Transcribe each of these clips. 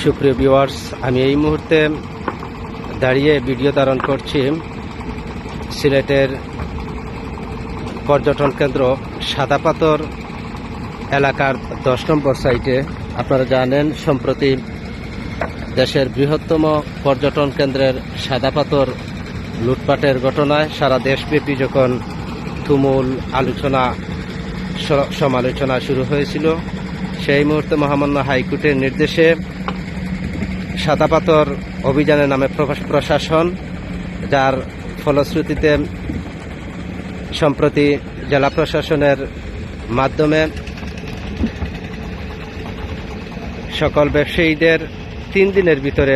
সুপ্রিয় ভিউয়ার্স, আমি এই মুহূর্তে দাঁড়িয়ে ভিডিও ধারণ করছি সিলেটের পর্যটন কেন্দ্র সাদাপাতর এলাকার দশ নম্বর সাইটে। আপনারা জানেন, সম্প্রতি দেশের বৃহত্তম পর্যটন কেন্দ্রের সাদাপাতর লুটপাটের ঘটনায় সারা দেশব্যাপী যখন তুমুল আলোচনা সমালোচনা শুরু হয়েছিল, সেই মুহূর্তে মহামান্য হাইকোর্টের নির্দেশে সাদাপাতর অভিযানের নামে প্রশাসন, যার ফলশ্রুতিতে সম্প্রতি জেলা প্রশাসনের মাধ্যমে সকল ব্যবসায়ীদের তিন দিনের ভিতরে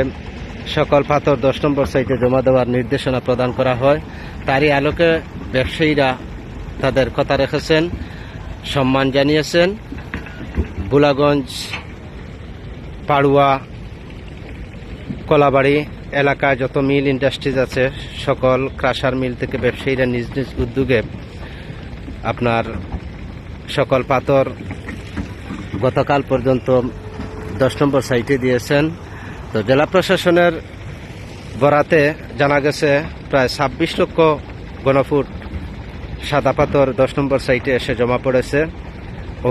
সকল পাথর দশ নম্বর সাইটে জমা দেওয়ার নির্দেশনা প্রদান করা হয়। তারই আলোকে ব্যবসায়ীরা তাদের কথা রেখেছেন, সম্মান জানিয়েছেন। বুলাগঞ্জ, পাড়ুয়া কলাবাড়ি এলাকায় যত মিল ইন্ডাস্ট্রিজ আছে, সকল ক্রাশার মিল থেকে ব্যবসায়ীরা নিজ নিজ উদ্যোগে আপনার সকল পাথর গতকাল পর্যন্ত দশ নম্বর সাইটে দিয়েছেন। তো জেলা প্রশাসনের বরাতে জানা গেছে, প্রায় ছাব্বিশ লক্ষ গণফুট সাদা পাথর দশ নম্বর সাইটে এসে জমা পড়েছে।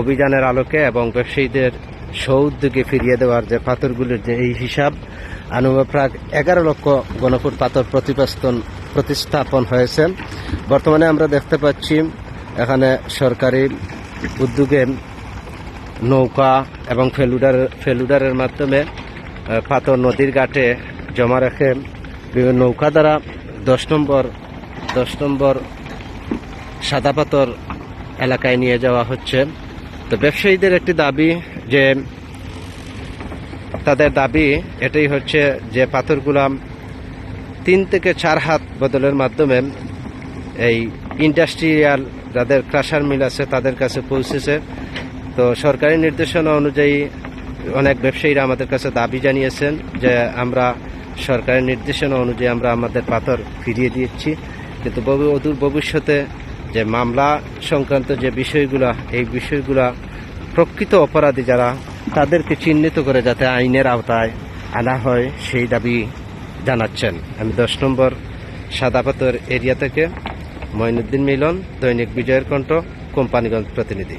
অভিযানের আলোকে এবং ব্যবসায়ীদের সৌদ্যোগে ফিরিয়ে দেওয়ার যে পাথরগুলির যে এই হিসাব আনুমানিক প্রায় এগারো লক্ষ গণফুট পাথর প্রতিপাস্তন প্রতিস্থাপন হয়েছে। বর্তমানে আমরা দেখতে পাচ্ছি এখানে সরকারি উদ্যোগে নৌকা এবং ফেলুডার ফেলুডারের মাধ্যমে পাথর নদীর ঘাটে জমা রেখে বিভিন্ন নৌকা দ্বারা দশ নম্বর দশ নম্বর সাদা পাথর এলাকায় নিয়ে যাওয়া হচ্ছে। তো ব্যবসায়ীদের একটি দাবি যে তাদের দাবি এটাই হচ্ছে যে পাথরগুলা তিন থেকে চার হাত বদলের মাধ্যমে এই ইন্ডাস্ট্রিয়াল যাদের ক্রাশার মিল আছে তাদের কাছে পৌঁছেছে। তো সরকারি নির্দেশনা অনুযায়ী অনেক ব্যবসায়ীরা আমাদের কাছে দাবি জানিয়েছেন যে আমরা সরকারি নির্দেশনা অনুযায়ী আমরা আমাদের পাথর ফিরিয়ে দিচ্ছি। কিন্তু অদূর ভবিষ্যতে যে মামলা সংক্রান্ত যে বিষয়গুলা, এই বিষয়গুলা প্রকৃত অপরাধী যারা, তাদেরকে চিহ্নিত করে যাতে আইনের আওতায় আনা হয় সেই দাবি জানাচ্ছেন। আমি দশ নম্বর সাদাপাতর এরিয়া থেকে মঈনুদ্দিন মিলন, দৈনিক বিজয়ের কণ্ঠ, কোম্পানিগঞ্জ প্রতিনিধি।